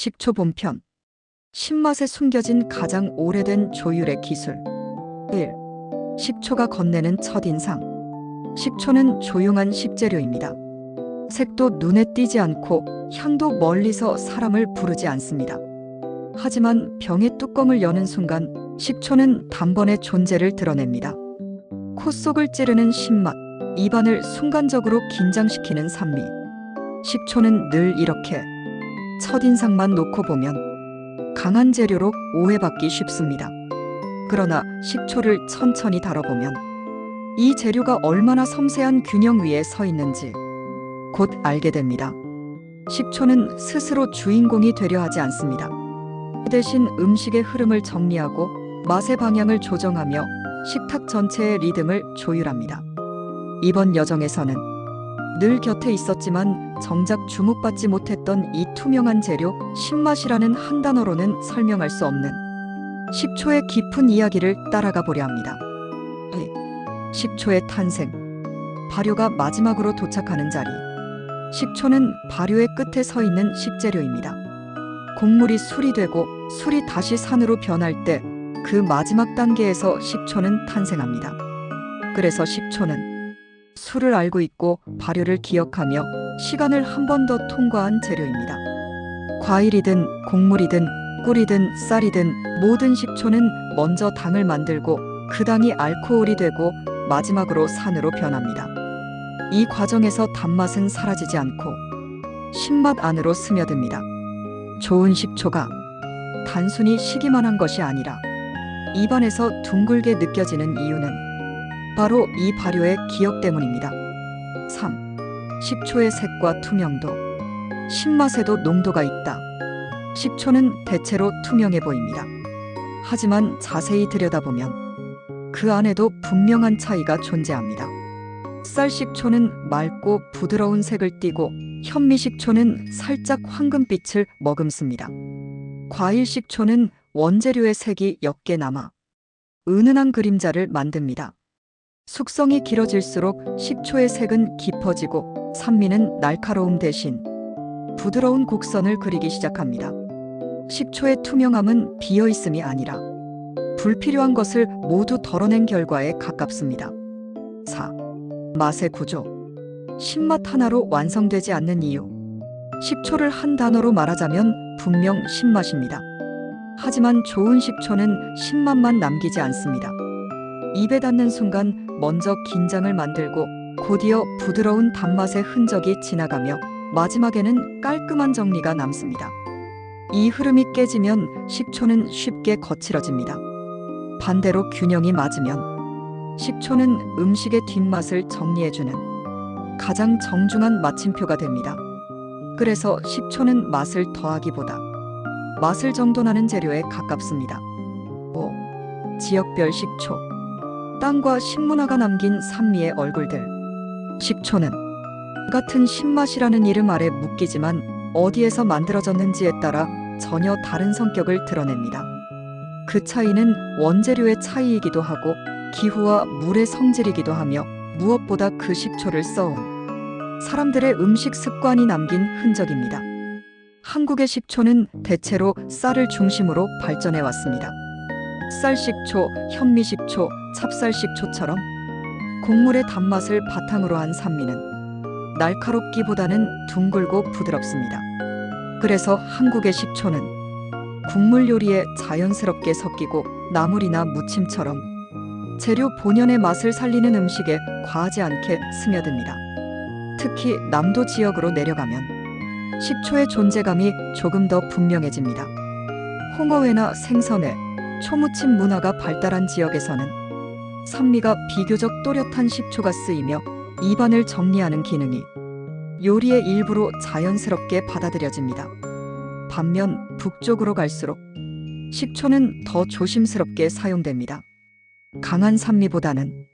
식초 본편 신맛에 숨겨진 가장 오래된 조율의 기술 1. 식초가 건네는 첫인상 식초는 조용한 식재료입니다. 색도 눈에 띄지 않고 향도 멀리서 사람을 부르지 않습니다. 하지만 병의 뚜껑을 여는 순간 식초는 단번에 존재를 드러냅니다. 코 속을 찌르는 신맛, 입안을 순간적으로 긴장시키는 산미. 식초는 늘 이렇게 첫인상만 놓고 보면 강한 재료로 오해받기 쉽습니다. 그러나 식초를 천천히 다뤄보면 이 재료가 얼마나 섬세한 균형 위에 서 있는지 곧 알게 됩니다. 식초는 스스로 주인공이 되려 하지 않습니다. 그 대신 음식의 흐름을 정리하고 맛의 방향을 조정하며 식탁 전체의 리듬을 조율합니다. 이번 여정에서는 늘 곁에 있었지만 정작 주목받지 못했던 이 투명한 재료 신맛이라는 한 단어로는 설명할 수 없는 식초의 깊은 이야기를 따라가 보려 합니다. 네, 식초의 탄생 발효가 마지막으로 도착하는 자리 식초는 발효의 끝에 서 있는 식재료입니다. 곡물이 술이 되고 술이 다시 산으로 변할 때 그 마지막 단계에서 식초는 탄생합니다. 그래서 식초는 술을 알고 있고 발효를 기억하며 시간을 한 번 더 통과한 재료입니다. 과일이든 곡물이든 꿀이든 쌀이든 모든 식초는 먼저 당을 만들고 그 당이 알코올이 되고 마지막으로 산으로 변합니다. 이 과정에서 단맛은 사라지지 않고 신맛 안으로 스며듭니다. 좋은 식초가 단순히 시기만 한 것이 아니라 입안에서 둥글게 느껴지는 이유는 바로 이 발효의 기억 때문입니다. 3. 식초의 색과 투명도. 신맛에도 농도가 있다. 식초는 대체로 투명해 보입니다. 하지만 자세히 들여다보면 그 안에도 분명한 차이가 존재합니다. 쌀식초는 맑고 부드러운 색을 띠고 현미식초는 살짝 황금빛을 머금습니다. 과일식초는 원재료의 색이 옅게 남아 은은한 그림자를 만듭니다. 숙성이 길어질수록 식초의 색은 깊어지고 산미는 날카로움 대신 부드러운 곡선을 그리기 시작합니다. 식초의 투명함은 비어 있음이 아니라 불필요한 것을 모두 덜어낸 결과에 가깝습니다. 4. 맛의 구조. 신맛 하나로 완성되지 않는 이유. 식초를 한 단어로 말하자면 분명 신맛입니다. 하지만 좋은 식초는 신맛만 남기지 않습니다. 입에 닿는 순간 먼저 긴장을 만들고 곧이어 부드러운 단맛의 흔적이 지나가며 마지막에는 깔끔한 정리가 남습니다. 이 흐름이 깨지면 식초는 쉽게 거칠어집니다. 반대로 균형이 맞으면 식초는 음식의 뒷맛을 정리해주는 가장 정중한 마침표가 됩니다. 그래서 식초는 맛을 더하기보다 맛을 정돈하는 재료에 가깝습니다. 5. 지역별 식초. 땅과 식문화가 남긴 산미의 얼굴들. 식초는 같은 신맛이라는 이름 아래 묶이지만 어디에서 만들어졌는지에 따라 전혀 다른 성격을 드러냅니다. 그 차이는 원재료의 차이이기도 하고 기후와 물의 성질이기도 하며 무엇보다 그 식초를 써온 사람들의 음식 습관이 남긴 흔적입니다. 한국의 식초는 대체로 쌀을 중심으로 발전해 왔습니다. 쌀식초, 현미식초, 찹쌀식초처럼 곡물의 단맛을 바탕으로 한 산미는 날카롭기보다는 둥글고 부드럽습니다. 그래서 한국의 식초는 국물 요리에 자연스럽게 섞이고 나물이나 무침처럼 재료 본연의 맛을 살리는 음식에 과하지 않게 스며듭니다. 특히 남도 지역으로 내려가면 식초의 존재감이 조금 더 분명해집니다. 홍어회나 생선회, 초무침 문화가 발달한 지역에서는 산미가 비교적 또렷한 식초가 쓰이며 입안을 정리하는 기능이 요리의 일부로 자연스럽게 받아들여집니다. 반면 북쪽으로 갈수록 식초는 더 조심스럽게 사용됩니다. 강한 산미보다는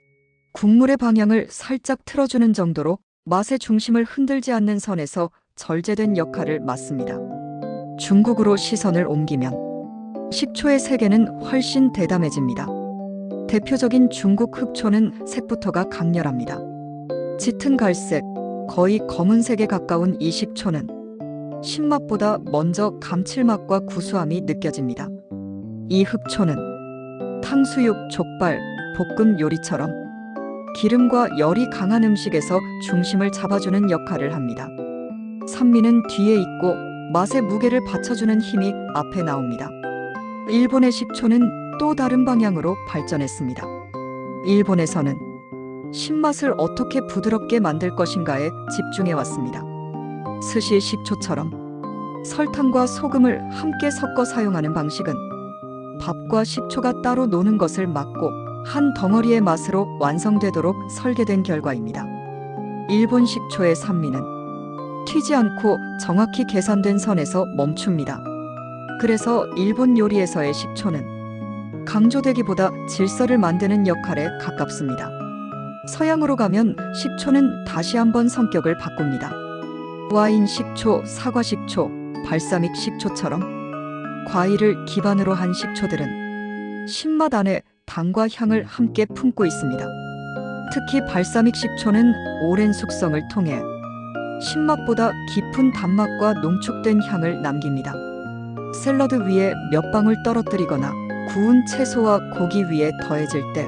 국물의 방향을 살짝 틀어주는 정도로 맛의 중심을 흔들지 않는 선에서 절제된 역할을 맡습니다. 중국으로 시선을 옮기면 식초의 세계는 훨씬 대담해집니다. 대표적인 중국 흑초는 색부터가 강렬합니다. 짙은 갈색, 거의 검은색에 가까운 이 식초는 신맛보다 먼저 감칠맛과 구수함이 느껴집니다. 이 흑초는 탕수육, 족발, 볶음 요리처럼 기름과 열이 강한 음식에서 중심을 잡아주는 역할을 합니다. 산미는 뒤에 있고 맛의 무게를 받쳐주는 힘이 앞에 나옵니다. 일본의 식초는 또 다른 방향으로 발전했습니다. 일본에서는 신맛을 어떻게 부드럽게 만들 것인가에 집중해 왔습니다. 스시 식초처럼 설탕과 소금을 함께 섞어 사용하는 방식은 밥과 식초가 따로 노는 것을 막고 한 덩어리의 맛으로 완성되도록 설계된 결과입니다. 일본 식초의 산미는 튀지 않고 정확히 계산된 선에서 멈춥니다. 그래서 일본 요리에서의 식초는 강조되기보다 질서를 만드는 역할에 가깝습니다. 서양으로 가면 식초는 다시 한번 성격을 바꿉니다. 와인 식초, 사과 식초, 발사믹 식초처럼 과일을 기반으로 한 식초들은 신맛 안에 당과 향을 함께 품고 있습니다. 특히 발사믹 식초는 오랜 숙성을 통해 신맛보다 깊은 단맛과 농축된 향을 남깁니다. 샐러드 위에 몇 방울 떨어뜨리거나 구운 채소와 고기 위에 더해질 때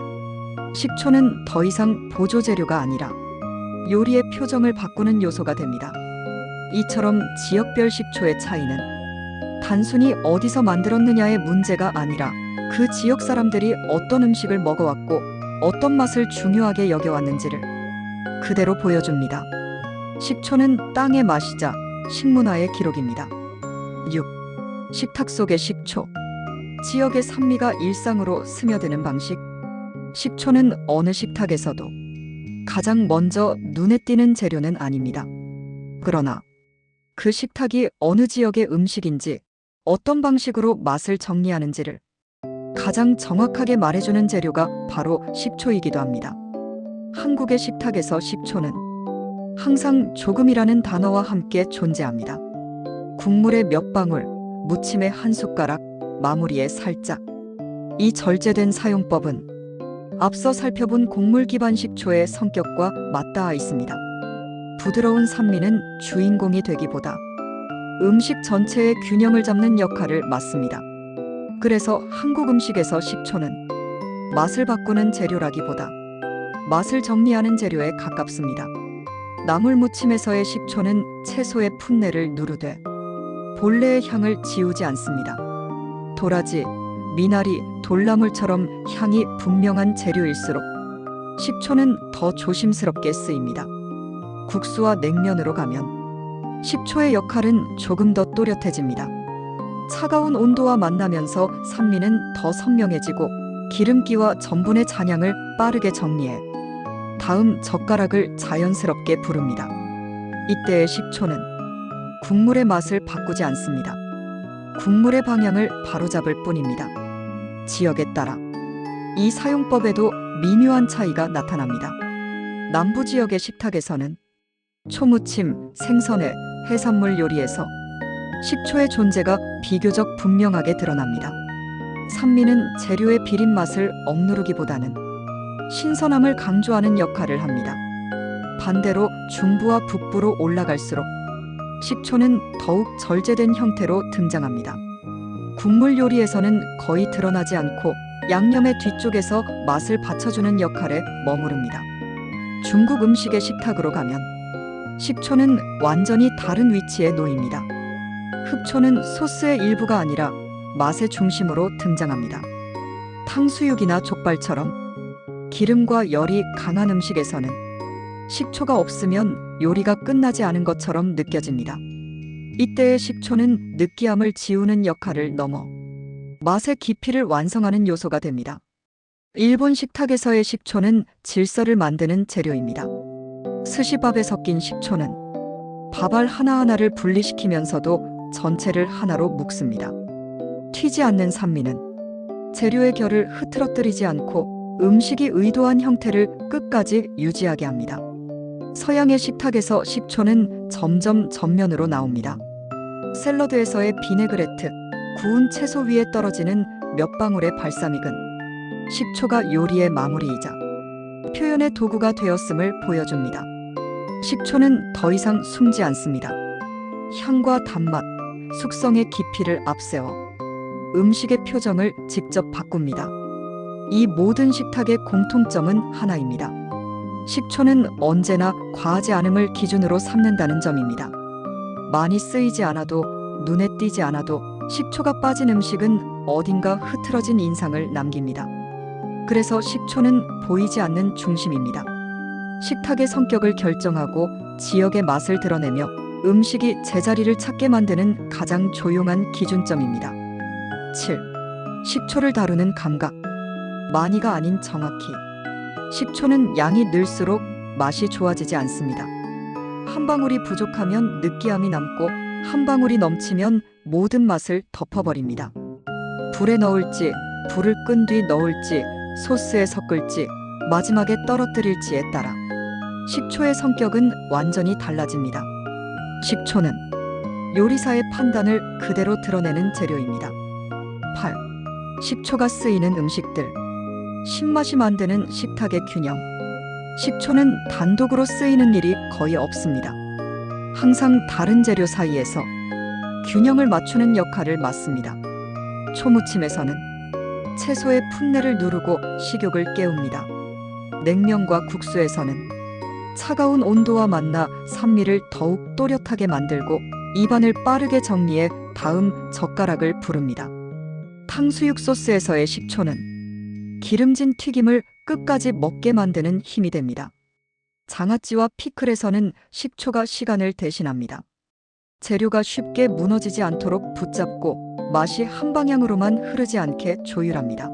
식초는 더 이상 보조 재료가 아니라 요리의 표정을 바꾸는 요소가 됩니다. 이처럼 지역별 식초의 차이는 단순히 어디서 만들었느냐의 문제가 아니라 그 지역 사람들이 어떤 음식을 먹어왔고 어떤 맛을 중요하게 여겨왔는지를 그대로 보여줍니다. 식초는 땅의 맛이자 식문화의 기록입니다. 6. 식탁 속의 식초. 지역의 산미가 일상으로 스며드는 방식. 식초는 어느 식탁에서도 가장 먼저 눈에 띄는 재료는 아닙니다. 그러나 그 식탁이 어느 지역의 음식인지 어떤 방식으로 맛을 정리하는지를 가장 정확하게 말해주는 재료가 바로 식초이기도 합니다. 한국의 식탁에서 식초는 항상 조금이라는 단어와 함께 존재합니다. 국물의 몇 방울, 무침의 한 숟가락, 마무리에 살짝. 이 절제된 사용법은 앞서 살펴본 곡물 기반 식초의 성격과 맞닿아 있습니다. 부드러운 산미는 주인공이 되기보다 음식 전체의 균형을 잡는 역할을 맡습니다. 그래서 한국 음식에서 식초는 맛을 바꾸는 재료라기보다 맛을 정리하는 재료에 가깝습니다. 나물 무침에서의 식초는 채소의 풋내를 누르되 본래의 향을 지우지 않습니다. 도라지, 미나리, 돌나물처럼 향이 분명한 재료일수록 식초는 더 조심스럽게 쓰입니다. 국수와 냉면으로 가면 식초의 역할은 조금 더 또렷해집니다. 차가운 온도와 만나면서 산미는 더 선명해지고 기름기와 전분의 잔향을 빠르게 정리해 다음 젓가락을 자연스럽게 부릅니다. 이때의 식초는 국물의 맛을 바꾸지 않습니다. 국물의 방향을 바로잡을 뿐입니다. 지역에 따라 이 사용법에도 미묘한 차이가 나타납니다. 남부 지역의 식탁에서는 초무침, 생선회, 해산물 요리에서 식초의 존재가 비교적 분명하게 드러납니다. 산미는 재료의 비린 맛을 억누르기보다는 신선함을 강조하는 역할을 합니다. 반대로 중부와 북부로 올라갈수록 식초는 더욱 절제된 형태로 등장합니다. 국물 요리에서는 거의 드러나지 않고 양념의 뒤쪽에서 맛을 받쳐주는 역할에 머무릅니다. 중국 음식의 식탁으로 가면 식초는 완전히 다른 위치에 놓입니다. 흑초는 소스의 일부가 아니라 맛의 중심으로 등장합니다. 탕수육이나 족발처럼 기름과 열이 강한 음식에서는 식초가 없으면 요리가 끝나지 않은 것처럼 느껴집니다. 이때의 식초는 느끼함을 지우는 역할을 넘어 맛의 깊이를 완성하는 요소가 됩니다. 일본 식탁에서의 식초는 질서를 만드는 재료입니다. 스시밥에 섞인 식초는 밥알 하나하나를 분리시키면서도 전체를 하나로 묶습니다. 튀지 않는 산미는 재료의 결을 흐트러뜨리지 않고 음식이 의도한 형태를 끝까지 유지하게 합니다. 서양의 식탁에서 식초는 점점 전면으로 나옵니다. 샐러드에서의 비네그레트, 구운 채소 위에 떨어지는 몇 방울의 발사믹은 식초가 요리의 마무리이자 표현의 도구가 되었음을 보여줍니다. 식초는 더 이상 숨지 않습니다. 향과 단맛, 숙성의 깊이를 앞세워 음식의 표정을 직접 바꿉니다. 이 모든 식탁의 공통점은 하나입니다. 식초는 언제나 과하지 않음을 기준으로 삼는다는 점입니다. 많이 쓰이지 않아도 눈에 띄지 않아도 식초가 빠진 음식은 어딘가 흐트러진 인상을 남깁니다. 그래서 식초는 보이지 않는 중심입니다. 식탁의 성격을 결정하고 지역의 맛을 드러내며 음식이 제자리를 찾게 만드는 가장 조용한 기준점입니다. 7. 식초를 다루는 감각. 많이가 아닌 정확히. 식초는 양이 늘수록 맛이 좋아지지 않습니다. 한 방울이 부족하면 느끼함이 남고 한 방울이 넘치면 모든 맛을 덮어버립니다. 불에 넣을지, 불을 끈 뒤 넣을지, 소스에 섞을지, 마지막에 떨어뜨릴지에 따라 식초의 성격은 완전히 달라집니다. 식초는 요리사의 판단을 그대로 드러내는 재료입니다. 8. 식초가 쓰이는 음식들. 신맛이 만드는 식탁의 균형. 식초는 단독으로 쓰이는 일이 거의 없습니다. 항상 다른 재료 사이에서 균형을 맞추는 역할을 맡습니다. 초무침에서는 채소의 풋내를 누르고 식욕을 깨웁니다. 냉면과 국수에서는 차가운 온도와 만나 산미를 더욱 또렷하게 만들고 입안을 빠르게 정리해 다음 젓가락을 부릅니다. 탕수육 소스에서의 식초는 기름진 튀김을 끝까지 먹게 만드는 힘이 됩니다. 장아찌와 피클에서는 식초가 시간을 대신합니다. 재료가 쉽게 무너지지 않도록 붙잡고 맛이 한 방향으로만 흐르지 않게 조율합니다.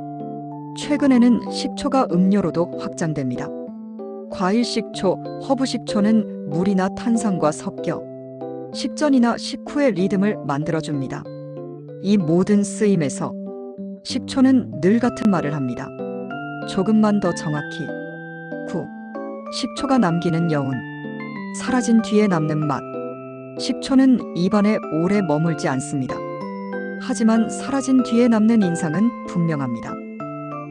최근에는 식초가 음료로도 확장됩니다. 과일 식초, 허브 식초는 물이나 탄산과 섞여 식전이나 식후의 리듬을 만들어줍니다. 이 모든 쓰임에서 식초는 늘 같은 말을 합니다. 조금만 더 정확히. 9. 식초가 남기는 여운. 사라진 뒤에 남는 맛. 식초는 입안에 오래 머물지 않습니다. 하지만 사라진 뒤에 남는 인상은 분명합니다.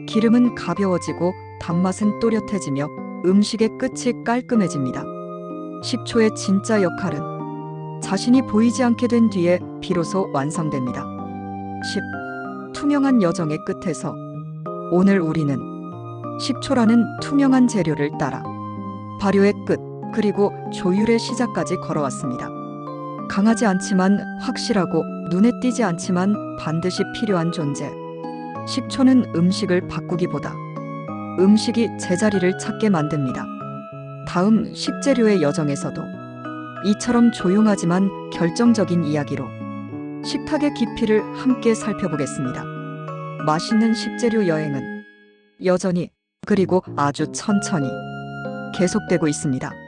기름은 가벼워지고 단맛은 또렷해지며 음식의 끝이 깔끔해집니다. 식초의 진짜 역할은 자신이 보이지 않게 된 뒤에 비로소 완성됩니다. 10. 투명한 여정의 끝에서 오늘 우리는 식초라는 투명한 재료를 따라 발효의 끝 그리고 조율의 시작까지 걸어왔습니다. 강하지 않지만 확실하고 눈에 띄지 않지만 반드시 필요한 존재. 식초는 음식을 바꾸기보다 음식이 제자리를 찾게 만듭니다. 다음 식재료의 여정에서도 이처럼 조용하지만 결정적인 이야기로 식탁의 깊이를 함께 살펴보겠습니다. 맛있는 식재료 여행은 여전히 그리고 아주 천천히 계속되고 있습니다.